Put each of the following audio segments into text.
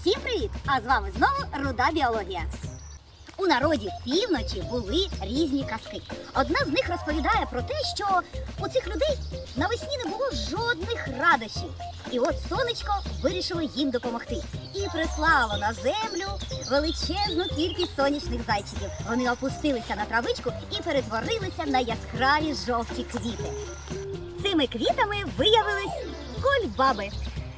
Всім привіт! А з вами знову Руда Біологія. У народі півночі були різні казки. Одна з них розповідає про те, що у цих людей навесні не було жодних радощів. І от сонечко вирішило їм допомогти і прислало на землю величезну кількість сонячних зайчиків. Вони опустилися на травичку і перетворилися на яскраві жовті квіти. Цими квітами виявились кольбаби.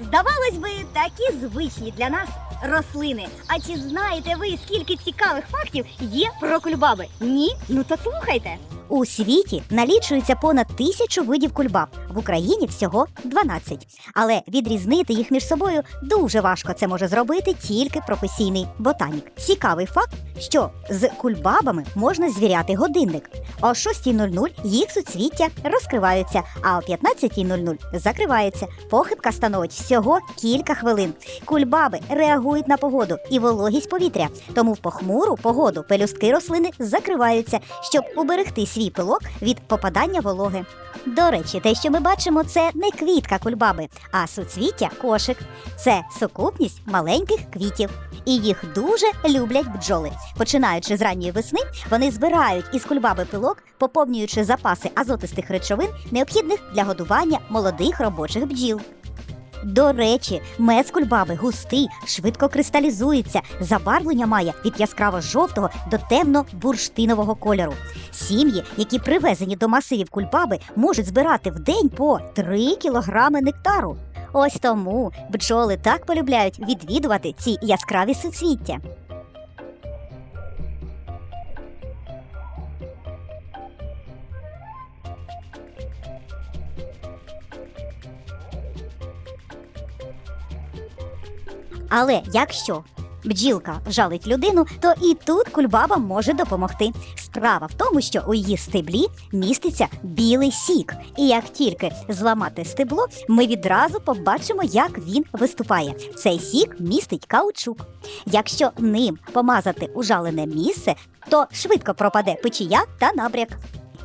Здавалось би, такі звичні для нас рослини. А чи знаєте ви, скільки цікавих фактів є про кульбаби? Ні? Ну то слухайте. У світі налічується понад тисячу видів кульбаб. В Україні всього 12. Але відрізнити їх між собою дуже важко. Це може зробити тільки професійний ботанік. Цікавий факт, що з кульбабами можна звіряти годинник. О 6.00 їх суцвіття розкриваються, а о 15.00 закриваються. Похибка становить всього кілька хвилин. Кульбаби реагують на погоду і вологість повітря, тому в похмуру погоду пелюстки рослини закриваються, щоб уберегти свій пилок від попадання вологи. До речі, те, що ми бачимо, це не квітка кульбаби, а суцвіття кошик. Це сукупність маленьких квітів. І їх дуже люблять бджоли. Починаючи з ранньої весни, вони збирають із кульбаби пилок, поповнюючи запаси азотистих речовин, необхідних для годування молодих робочих бджіл. До речі, мед кульбаби густий, швидко кристалізується, забарвлення має від яскраво жовтого до темно-бурштинового кольору. Сім'ї, які привезені до масивів кульбаби, можуть збирати в день по 3 кілограми нектару. Ось тому бджоли так полюбляють відвідувати ці яскраві суцвіття. Але якщо бджілка жалить людину, то і тут кульбаба може допомогти. Справа в тому, що у її стеблі міститься білий сік, і як тільки зламати стебло, ми відразу побачимо, як він виступає. Цей сік містить каучук. Якщо ним помазати ужалене місце, то швидко пропаде печія та набряк.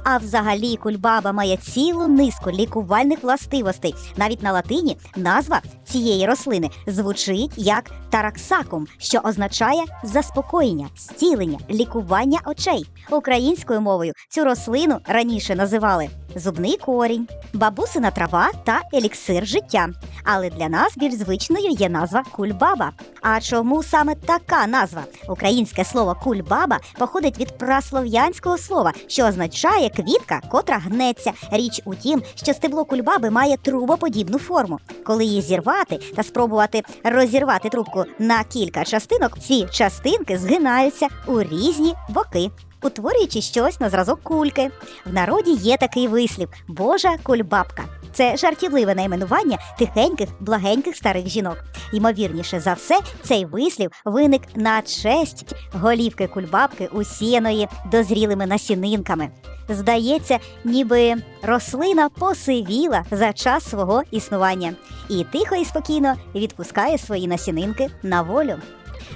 А взагалі кульбаба має цілу низку лікувальних властивостей. Навіть на латині назва цієї рослини звучить як тараксакум, що означає заспокоєння, зцілення, лікування очей. Українською мовою цю рослину раніше називали зубний корінь, бабусина трава та еліксир життя. Але для нас більш звичною є назва кульбаба. А чому саме така назва? Українське слово кульбаба походить від праслов'янського слова, що означає квітка, котра гнеться. Річ у тім, що стебло кульбаби має трубоподібну форму. Коли її зірвати та спробувати розірвати трубку на кілька частинок, ці частинки згинаються у різні боки. Утворюючи щось на зразок кульки. В народі є такий вислів Божа кульбабка. Це жартівливе найменування тихеньких, благеньких старих жінок. Ймовірніше за все, цей вислів виник на честь голівки кульбабки, усіяної дозрілими насінинками. Здається, ніби рослина посивіла за час свого існування і тихо і спокійно відпускає свої насінинки на волю.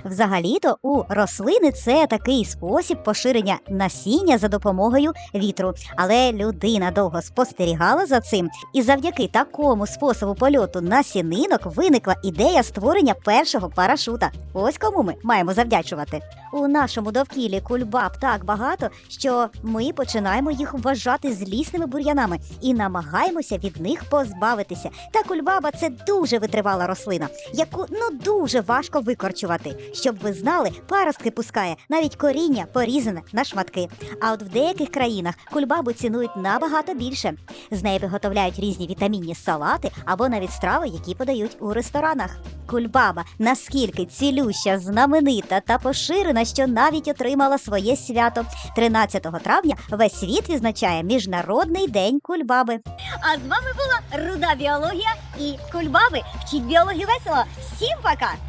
Взагалі-то у рослини це такий спосіб поширення насіння за допомогою вітру. Але людина довго спостерігала за цим, і завдяки такому способу польоту насінинок виникла ідея створення першого парашута. Ось кому ми маємо завдячувати. У нашому довкіллі кульбаб так багато, що ми починаємо їх вважати злісними бур'янами і намагаємося від них позбавитися. Та кульбаба це дуже витривала рослина, яку ну дуже важко викорчувати. Щоб ви знали, паростки пускає навіть коріння порізане на шматки. А от в деяких країнах кульбабу цінують набагато більше. З неї виготовляють різні вітамінні салати або навіть страви, які подають у ресторанах. Кульбаба наскільки цілюща, знаменита та поширена, що навіть отримала своє свято. 13 травня весь світ відзначає Міжнародний день кульбаби. А з вами була Руда Біологія і Кульбаби. Вчіть біологію весело. Всім пока!